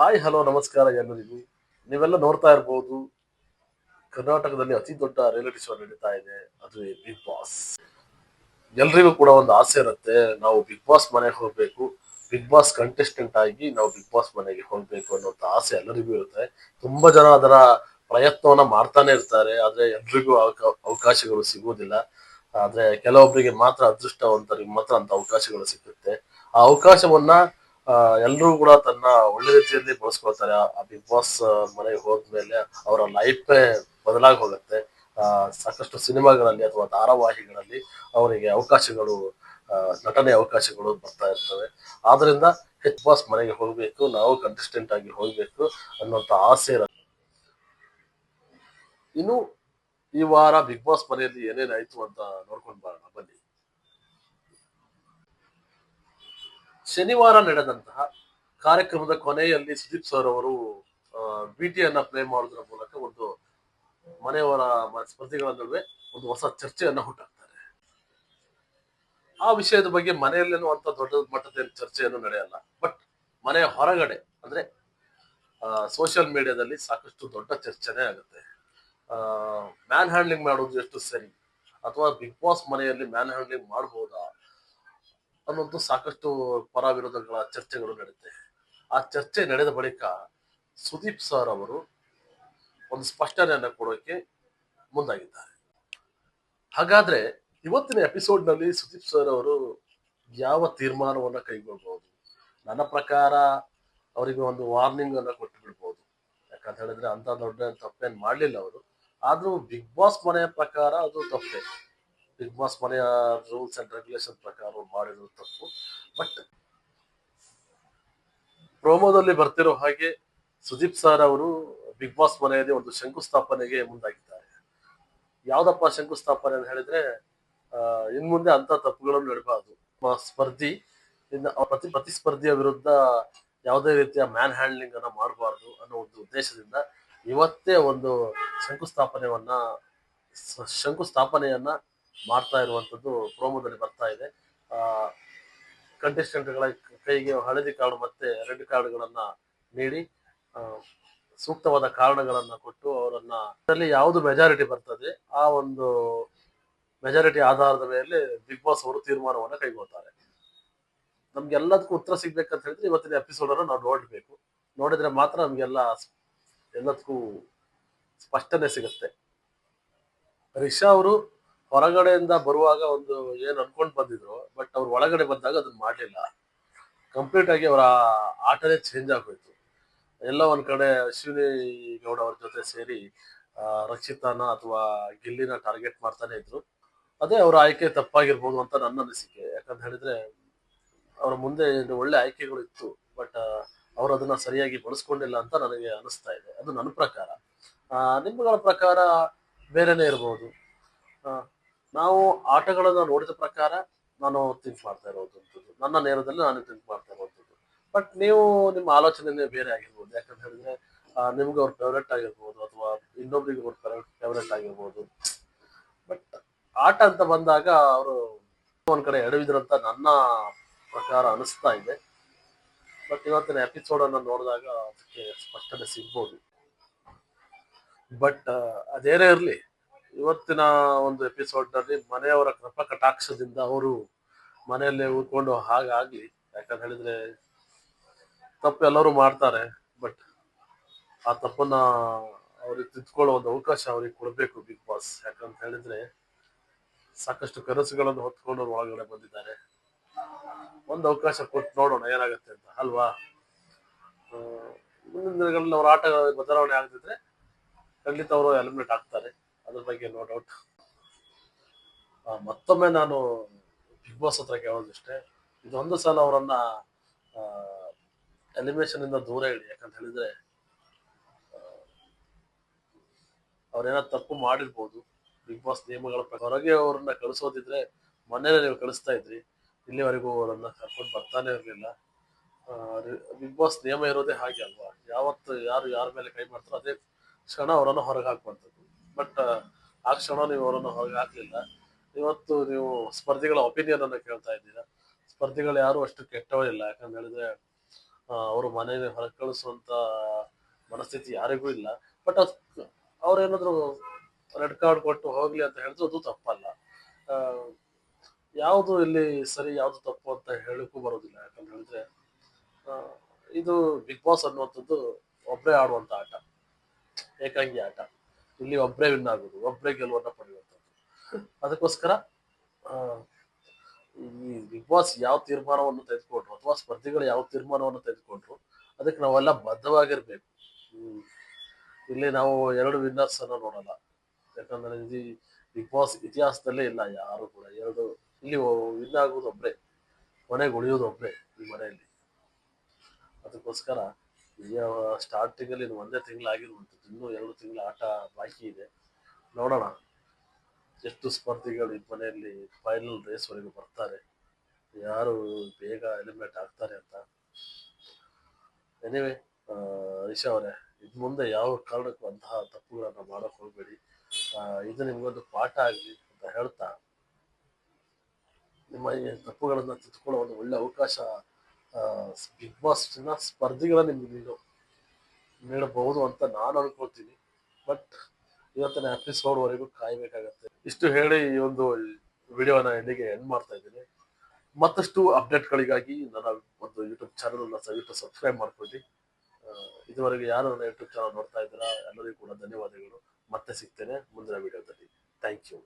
Hi hello ನಮಸ್ಕಾರ ಎಲ್ಲರಿಗೂ. ನೀವೆಲ್ಲ ನೋಡ್ತಾ ಇರಬಹುದು ಕರ್ನಾಟಕದಲ್ಲಿ ಅತಿ ದೊಡ್ಡ ರಿಯಾಲಿಟಿ ಶೋ ನಡೀತಾ ಇದೆ. ಅದು ಬಿಗ್ ಬಾಸ್ ಎಲ್ರಿಗೂ ಕೂಡ ಒಂದು ಆಸೆ ಇರುತ್ತೆ, ನಾವು ಬಿಗ್ ಬಾಸ್ ಮನೆಗೆ ಹೋಗ್ಬೇಕು. ಬಿಗ್ ಬಾಸ್ ಕಂಟೆಸ್ಟೆಂಟ್ ಆಗಿ ನಾವು ಬಿಗ್ ಬಾಸ್ ಮನೆಗೆ ಹೋಗ್ಬೇಕು ಅನ್ನೋಂಥ ಆಸೆ ಎಲ್ಲರಿಗೂ ಇರುತ್ತೆ. ತುಂಬಾ ಜನ ಅದರ ಪ್ರಯತ್ನವನ್ನ ಮಾಡ್ತಾನೆ ಇರ್ತಾರೆ, ಆದ್ರೆ ಎಲ್ರಿಗೂ ಅವಕ- ಅವಕಾಶಗಳು ಸಿಗುವುದಿಲ್ಲ ಆದ್ರೆ ಕೆಲವೊಬ್ಬರಿಗೆ ಮಾತ್ರ ಅದೃಷ್ಟವಂತರಿಗೆ ಮಾತ್ರ ಅಂತ ಅವಕಾಶಗಳು ಸಿಗುತ್ತೆ. ಆ ಅವಕಾಶವನ್ನ ಎಲ್ಲರೂ ಕೂಡ ತನ್ನ ಒಳ್ಳೆ ರೀತಿಯಲ್ಲಿ ಬಳಸ್ಕೊಳ್ತಾರೆ. ಆ- ಬಿಗ್ ಬಾಸ್ ಮನೆಗೆ ಹೋದ್ಮೇಲೆ ಅವರ ಲೈಫ್ ಬದಲಾಗಿ ಹೋಗುತ್ತೆ. ಸಾಕಷ್ಟು ಸಿನಿಮಾಗಳಲ್ಲಿ ಅಥವಾ ಧಾರಾವಾಹಿಗಳಲ್ಲಿ ಅವರಿಗೆ ಅವಕಾಶಗಳು ನಟನೆ ಅವಕಾಶಗಳು ಬರ್ತಾ ಇರ್ತವೆ. ಆದ್ರಿಂದ ಬಿಗ್ ಬಾಸ್ ಮನೆಗೆ ಹೋಗ್ಬೇಕು, ನಾವು ಕಂಟೆಸ್ಟೆಂಟ್ ಆಗಿ ಹೋಗಬೇಕು ಅನ್ನೋಂಥ ಆಸೆ ಇರುತ್ತೆ. ಇನ್ನು ಈ ವಾರ ಬಿಗ್ ಬಾಸ್ ಮನೆಯಲ್ಲಿ ಏನೇನಾಯ್ತು ಅಂತ ನೋಡ್ಕೊಂಡು ಬರೋಣ. ಶನಿವಾರ ನಡೆದಂತಹ ಕಾರ್ಯಕ್ರಮದ ಕೊನೆಯಲ್ಲಿ ಸುದೀಪ್ ಸರ್ ಅವರು ಬಿಟಿಯನ್ನ ಪ್ಲೇ ಮಾಡೋದ್ರ ಮೂಲಕ ಒಂದು ಮನೆಯವರ ಸ್ಪರ್ಧಿಗಳ ನಡುವೆ ಒಂದು ಹೊಸ ಚರ್ಚೆಯನ್ನ ಹುಟ್ಟಾಕ್ತಾರೆ ಆ ವಿಷಯದ ಬಗ್ಗೆ ಮನೆಯಲ್ಲೇನು ಅಂತ ದೊಡ್ಡ ಮಟ್ಟದ ಚರ್ಚೆಯನ್ನು ನಡೆಯಲ್ಲ. ಬಟ್ ಮನೆಯ ಹೊರಗಡೆ ಅಂದ್ರೆ ಸೋಷಿಯಲ್ ಮೀಡಿಯಾದಲ್ಲಿ ಸಾಕಷ್ಟು ದೊಡ್ಡ ಚರ್ಚೆನೇ ಆಗುತ್ತೆ. ಮ್ಯಾನ್ ಹ್ಯಾಂಡ್ಲಿಂಗ್ ಮಾಡೋದು ಎಷ್ಟು ಸರಿ? ಅಥವಾ ಬಿಗ್ ಬಾಸ್ ಮನೆಯಲ್ಲಿ ಮ್ಯಾನ್ ಹ್ಯಾಂಡ್ಲಿಂಗ್ ಮಾಡಬಹುದಾ ಅನ್ನೋದು ಸಾಕಷ್ಟು ಪರ ವಿರೋಧಗಳ ಚರ್ಚೆಗಳು ನಡೆಯುತ್ತೆ ಆ ಚರ್ಚೆ ನಡೆದ ಬಳಿಕ ಸುದೀಪ್ ಸರ್ ಅವರು ಒಂದು ಸ್ಪಷ್ಟನೆಯನ್ನು ಕೊಡೋಕೆ ಮುಂದಾಗಿದ್ದಾರೆ. ಹಾಗಾದ್ರೆ ಇವತ್ತಿನ ಎಪಿಸೋಡ್ನಲ್ಲಿ ಸುದೀಪ್ ಸರ್ ಅವರು ಯಾವ ತೀರ್ಮಾನವನ್ನು ಕೈಗೊಳ್ಬಹುದು? ನನ್ನ ಪ್ರಕಾರ ಅವರಿಗೆ ಒಂದು ವಾರ್ನಿಂಗ್ ಅನ್ನು ಕೊಟ್ಟು ಬಿಡ್ಬೋದು ಯಾಕಂತ ಹೇಳಿದ್ರೆ ಅಂತ ದೊಡ್ಡ ತಪ್ಪೇನು ಮಾಡಲಿಲ್ಲ ಅವರು. ಆದರೂ ಬಿಗ್ ಬಾಸ್ ಮನೆಯ ಪ್ರಕಾರ ಅದು ತಪ್ಪೇ. ಬಿಗ್ ಬಾಸ್ ಮನೆಯ ರೂಲ್ಸ್ ಅಂಡ್ ರೆಗ್ಯುಲೇಷನ್ ಪ್ರಕಾರ ಮಾಡಿರೋ ತಪ್ಪು. ಬಟ್ ಪ್ರೋಮೋದಲ್ಲಿ ಬರ್ತಿರೋ ಹಾಗೆ ಸುದೀಪ್ ಸರ್ ಅವರು ಬಿಗ್ ಬಾಸ್ ಮನೆಯಲ್ಲಿ ಒಂದು ಶಂಕುಸ್ಥಾಪನೆಗೆ ಮುಂದಾಗಿದ್ದಾರೆ. ಯಾವ್ದಪ್ಪ ಶಂಕುಸ್ಥಾಪನೆ ಅಂತ ಹೇಳಿದ್ರೆ ಇನ್ ಮುಂದೆ ಅಂತ ತಪ್ಪುಗಳನ್ನು ನಡಬಾರ್ದು. ಸ್ಪರ್ಧಿ, ಇನ್ನು ಪ್ರತಿ ಪ್ರತಿಸ್ಪರ್ಧಿಯ ವಿರುದ್ಧ ಯಾವುದೇ ರೀತಿಯ ಮ್ಯಾನ್ ಹ್ಯಾಂಡ್ಲಿಂಗ್ ಅನ್ನ ಮಾಡಬಾರ್ದು ಅನ್ನೋ ಒಂದು ಉದ್ದೇಶದಿಂದ ಇವತ್ತೇ ಒಂದು ಶಂಕುಸ್ಥಾಪನೆಯನ್ನ ಶಂಕುಸ್ಥಾಪನೆಯನ್ನ ಮಾಡ್ತಾ ಇರುವಂತದ್ದು ಪ್ರೋಮೋದಲ್ಲಿ ಬರ್ತಾ ಇದೆ. ಆ ಕಂಟೆಸ್ಟೆಂಟ್ಗಳ ಕೈಗೆ ಹಳದಿ ಕಾರ್ಡ್ ಮತ್ತೆ ರೆಡ್ ಕಾರ್ಡ್ಗಳನ್ನ ನೀಡಿ ಸೂಕ್ತವಾದ ಕಾರಣಗಳನ್ನ ಕೊಟ್ಟು ಅವರನ್ನ ಅದರಲ್ಲಿ ಯಾವುದು ಮೆಜಾರಿಟಿ ಬರ್ತದೆ, ಆ ಒಂದು ಮೆಜಾರಿಟಿ ಆಧಾರದ ಮೇಲೆ ಬಿಗ್ ಬಾಸ್ ಅವರು ತೀರ್ಮಾನವನ್ನು ಕೈಗೊಳ್ತಾರೆ. ನಮ್ಗೆ ಎಲ್ಲದಕ್ಕೂ ಉತ್ತರ ಸಿಗ್ಬೇಕಂತ ಹೇಳಿದ್ರೆ ಇವತ್ತಿನ ಎಪಿಸೋಡ್ ಅನ್ನು ನಾವು ನೋಡ್ಬೇಕು. ನೋಡಿದ್ರೆ ಮಾತ್ರ ನಮ್ಗೆಲ್ಲ ಎಲ್ಲದಕ್ಕೂ ಸ್ಪಷ್ಟನೆ ಸಿಗುತ್ತೆ. ರಿಷಾ ಅವರು ಹೊರಗಡೆಯಿಂದ ಬರುವಾಗ ಒಂದು ಏನ್ ಅನ್ಕೊಂಡ್ ಬಂದಿದ್ರು ಬಟ್ ಅವ್ರು ಒಳಗಡೆ ಬಂದಾಗ ಅದನ್ನ ಮಾಡ್ಲಿಲ್ಲ. ಕಂಪ್ಲೀಟ್ ಆಗಿ ಅವರ ಆಟನೇ ಚೇಂಜ್ ಆಗೋಯ್ತು. ಎಲ್ಲ ಒಂದ್ ಕಡೆ ಅಶ್ವಿನಿ ಗೌಡ ಅವ್ರ ಜೊತೆ ಸೇರಿ ರಕ್ಷಿತಾನ ಅಥವಾ ಗಿಲ್ಲಿನ ಟಾರ್ಗೆಟ್ ಮಾಡ್ತಾನೆ ಇದ್ರು. ಅದೇ ಅವರ ಆಯ್ಕೆ ತಪ್ಪಾಗಿರ್ಬೋದು ಅಂತ ನನ್ನ ಅನಿಸಿಕೆ. ಯಾಕಂತ ಹೇಳಿದ್ರೆ ಅವರ ಮುಂದೆ ಒಳ್ಳೆ ಆಯ್ಕೆಗಳು ಇತ್ತು ಬಟ್ ಅವ್ರು ಅದನ್ನ ಸರಿಯಾಗಿ ಬಳಸ್ಕೊಂಡಿಲ್ಲ ಅಂತ ನನಗೆ ಅನಿಸ್ತಾ ಇದೆ. ಅದು ನನ್ನ ಪ್ರಕಾರ. ಆ, ನಿಮ್ಮಗಳ ಪ್ರಕಾರ ಬೇರೆನೇ ಇರ್ಬೋದು? ನಾವು ಆಟಗಳನ್ನ ನೋಡಿದ ಪ್ರಕಾರ ನಾನು ಥಿಂಕ್ ಮಾಡ್ತಾ ಇರೋದಂಥದ್ದು ನನ್ನ ನೇರದಲ್ಲಿ ನಾನು ಥಿಂಕ್ ಮಾಡ್ತಾ ಇರುವಂಥದ್ದು. ಬಟ್ ನೀವು ನಿಮ್ಮ ಆಲೋಚನೆ ಬೇರೆ ಆಗಿರ್ಬೋದು. ಯಾಕಂತ ಹೇಳಿದ್ರೆ ನಿಮ್ಗೆ ಅವ್ರ ಫೇವ್ರೆಟ್ ಆಗಿರ್ಬೋದು ಅಥವಾ ಇನ್ನೊಬ್ರಿಗೆ ಅವ್ರ ಫೇವ್ರೆಟ್ ಆಗಿರ್ಬೋದು. ಬಟ್ ಆಟ ಅಂತ ಬಂದಾಗ ಅವರು ಒಂದ್ ಕಡೆ ಎಡವಿದ್ರಂತ ನನ್ನ ಪ್ರಕಾರ ಅನಿಸ್ತಾ ಇದೆ. ಬಟ್ ಇವತ್ತಿನ ಎಪಿಸೋಡ್ ಅನ್ನ ನೋಡಿದಾಗ ಅದಕ್ಕೆ ಸ್ಪಷ್ಟನೆ ಸಿಗ್ಬೋದು. ಬಟ್ ಅದೇನೇ ಇರಲಿ ಇವತ್ತಿನ ಒಂದು ಎಪಿಸೋಡ್ನಲ್ಲಿ ಮನೆಯವರ ಕೃಪಾ ಕಟಾಕ್ಷದಿಂದ ಅವರು ಮನೆಯಲ್ಲೇ ಉಳ್ಕೊಂಡು ಹಾಗಾಗ್ಲಿ. ಯಾಕಂತ ಹೇಳಿದ್ರೆ ತಪ್ಪು ಎಲ್ಲರೂ ಮಾಡ್ತಾರೆ ಬಟ್ ಆ ತಪ್ಪನ್ನ ಅವ್ರಿಗೆ ತಿದ್ಕೊಳ್ಳೋ ಒಂದು ಅವಕಾಶ ಅವ್ರಿಗೆ ಕೊಡಬೇಕು ಬಿಗ್ ಬಾಸ್ ಯಾಕಂತ ಹೇಳಿದ್ರೆ ಸಾಕಷ್ಟು ಕನಸುಗಳನ್ನು ಹೊತ್ಕೊಂಡು ಒಳಗಡೆ ಬಂದಿದ್ದಾರೆ. ಒಂದು ಅವಕಾಶ ಕೊಟ್ಟು ನೋಡೋಣ, ಏನಾಗುತ್ತೆ ಅಂತ, ಅಲ್ವಾ? ಮುಂದಿನ ದಿನಗಳಲ್ಲಿ ಅವ್ರ ಆಟ ಬದಲಾವಣೆ ಆಗದಿದ್ರೆ ಖಂಡಿತ ಅವರು ಎಲಿಮಿನೇಟ್ ಆಗ್ತಾರೆ. ಅದ್ರ ಬಗ್ಗೆ ನೋ ಡೌಟ್ ಮತ್ತೊಮ್ಮೆ ನಾನು ಬಿಗ್ ಬಾಸ್ ಹತ್ರ ಕೇಳೋದಿಷ್ಟೇ ಇದೊಂದು ಸಲ ಅವರನ್ನ ಎಲಿಮಿನೇಷನ್ ಇಂದ ದೂರ ಇಡಿ. ಯಾಕಂತ ಹೇಳಿದ್ರೆ ಅವ್ರೇನೋ ತಪ್ಪು ಮಾಡಿರ್ಬೋದು. ಬಿಗ್ ಬಾಸ್ ನಿಯಮಗಳ ಹೊರಗೆ ಅವ್ರನ್ನ ಕಳಿಸೋದಿದ್ರೆ ಮನೇಲೆ ನೀವು ಕಳಿಸ್ತಾ ಇದ್ರಿ. ಇಲ್ಲಿವರೆಗೂ ಅವರನ್ನ ಕರ್ಕೊಂಡು ಬರ್ತಾನೆ ಇರಲಿಲ್ಲ. ಬಿಗ್ ಬಾಸ್ ನಿಯಮ ಇರೋದೇ ಹಾಗೆ ಅಲ್ವಾ? ಯಾವತ್ತು ಯಾರು ಯಾರ ಮೇಲೆ ಕೈ ಮಾಡ್ತಾರೋ ಅದೇ ಕ್ಷಣ ಅವರನ್ನು ಹೊರಗೆ ಹಾಕುವಂಥದ್ದು ಬಟ್, ಆ ಕ್ಷಣ ನೀವು ಅವರನ್ನು ಹೊರಗೆ ಹಾಕಲಿಲ್ಲ. ಇವತ್ತು ನೀವು ಸ್ಪರ್ಧಿಗಳ ಒಪಿನಿಯನ್ ಅನ್ನು ಕೇಳ್ತಾ ಇದ್ದೀರಾ. ಸ್ಪರ್ಧಿಗಳು ಯಾರು ಅಷ್ಟು ಕೆಟ್ಟವರಿಲ್ಲ ಯಾಕಂತ ಹೇಳಿದ್ರೆ ಅವರು ಮನೆಯಲ್ಲಿ ಹೊರ ಕಳಿಸುವಂತ ಮನಸ್ಥಿತಿ ಯಾರಿಗೂ ಇಲ್ಲ. ಬಟ್ ಅದು, ಅವ್ರೇನಾದ್ರು ರೆಡ್ ಕಾರ್ಡ್ ಕೊಟ್ಟು ಹೋಗ್ಲಿ ಅಂತ ಹೇಳಿದ್ರು ಅದು ತಪ್ಪಲ್ಲ. ಯಾವುದು ಇಲ್ಲಿ ಸರಿ, ಯಾವುದು ತಪ್ಪು ಅಂತ ಹೇಳಕ್ಕೂ ಬರೋದಿಲ್ಲ. ಯಾಕಂತ ಹೇಳಿದ್ರೆ ಇದು ಬಿಗ್ ಬಾಸ್ ಅನ್ನುವಂಥದ್ದು ಒಬ್ಬರೇ ಆಡುವಂತ ಆಟ. ಏಕಾಂಗಿ ಆಟ. ಇಲ್ಲಿ ಒಬ್ಬರೇ ವಿನ್ ಆಗೋದು ಒಬ್ಬರೇ ಗೆಲುವನ್ನ ಪಡೆಯುವಂಥದ್ದು. ಅದಕ್ಕೋಸ್ಕರ ಈ ಬಿಗ್ ಬಾಸ್ ಯಾವ ತೀರ್ಮಾನವನ್ನು ತೆಗೆದುಕೊಂಡ್ರು ಅಥವಾ ಸ್ಪರ್ಧಿಗಳು ಯಾವ ತೀರ್ಮಾನವನ್ನು ತೆಗೆದುಕೊಂಡ್ರು, ಅದಕ್ಕೆ ನಾವೆಲ್ಲ ಬದ್ಧವಾಗಿರ್ಬೇಕು. ಇಲ್ಲಿ ನಾವು ಎರಡು ವಿನ್ನರ್ಸ್ ಅನ್ನ ನೋಡಲ್ಲ. ಯಾಕಂದ್ರೆ ಇದು ಬಿಗ್ ಬಾಸ್ ಇತಿಹಾಸದಲ್ಲೇ ಇಲ್ಲ, ಯಾರು ಕೂಡ. ಎರಡು, ಇಲ್ಲಿ ವಿನ್ ಆಗೋದು ಕೊನೆಗೆ ಮನೆಗೆ ಉಳಿಯೋದು ಒಬ್ಬರೇ ಈ ಮನೆಯಲ್ಲಿ. ಅದಕ್ಕೋಸ್ಕರ ಸ್ಟಾರ್ಟಿಂಗ್ ಅಲ್ಲಿ ಇನ್ನು ಒಂದೇ ತಿಂಗಳಾಗಿರುವಂಥದ್ದು. ಇನ್ನೂ ಎರಡು ತಿಂಗಳ ಆಟ ಬಾಕಿ ಇದೆ. ನೋಡೋಣ. ಎಷ್ಟು ಸ್ಪರ್ಧಿಗಳು ಈ ಮನೆಯಲ್ಲಿ ಫೈನಲ್ ರೇಸ್ ವರೆಗೂ ಬರ್ತಾರೆ. ಯಾರು ಬೇಗ ಎಲಿಮಿನೇಟ್ ಆಗ್ತಾರೆ ಅಂತ. ಎನಿವೆ ರಿಷಾ ಅವರೇ, ಇದ್ ಮುಂದೆ ಯಾವ ಕಾರಣಕ್ಕೂ ಅಂತಹ ತಪ್ಪುಗಳನ್ನ ಮಾಡಕ್ ಹೋಗ್ಬೇಡಿ. ಇದು ನಿಮ್ಗೊಂದು ಪಾಠ ಆಗಲಿ ಅಂತ ಹೇಳ್ತಾ, ನಿಮ್ಮ ಈ ತಪ್ಪುಗಳನ್ನ ತಿದ್ದುಕೊಳ್ಳೋ ಒಂದು ಒಳ್ಳೆ ಅವಕಾಶ ಬಿಗ್ ಬಾಸ್ ಸ್ಪರ್ಧಿಗಳ ನಿಮ್ಗೆ ನೀಡು ನೀಡಬಹುದು ಅಂತ ನಾನು ಅನ್ಕೊಳ್ತೀನಿ. ಬಟ್ ಇವತ್ತಿನ ಎಪಿಸೋಡ್ ವರೆಗೂ ಕಾಯ್ಬೇಕಾಗತ್ತೆ. ಇಷ್ಟು ಹೇಳಿ ಈ ಒಂದು ವಿಡಿಯೋನ ಇಲ್ಲಿಗೆ ಎಂಡ್ ಮಾಡ್ತಾ ಇದ್ದೀನಿ. ಮತ್ತಷ್ಟು ಅಪ್ಡೇಟ್ಗಳಿಗಾಗಿ ನನ್ನ ಒಂದು ಯೂಟ್ಯೂಬ್ ಚಾನಲ್ನ ದಯವಿಟ್ಟು ಸಬ್ಸ್ಕ್ರೈಬ್ ಮಾಡ್ಕೊಳ್ಳಿ. ಇದುವರೆಗೆ ಯಾರು ನನ್ನ ಯೂಟ್ಯೂಬ್ ಚಾನಲ್ ನೋಡ್ತಾ ಇದ್ದೀರಾ, ಎಲ್ಲರಿಗೂ ಕೂಡ ಧನ್ಯವಾದಗಳು. ಮತ್ತೆ ಸಿಗ್ತೇನೆ ಮುಂದಿನ ವಿಡಿಯೋದಲ್ಲಿ. Thank you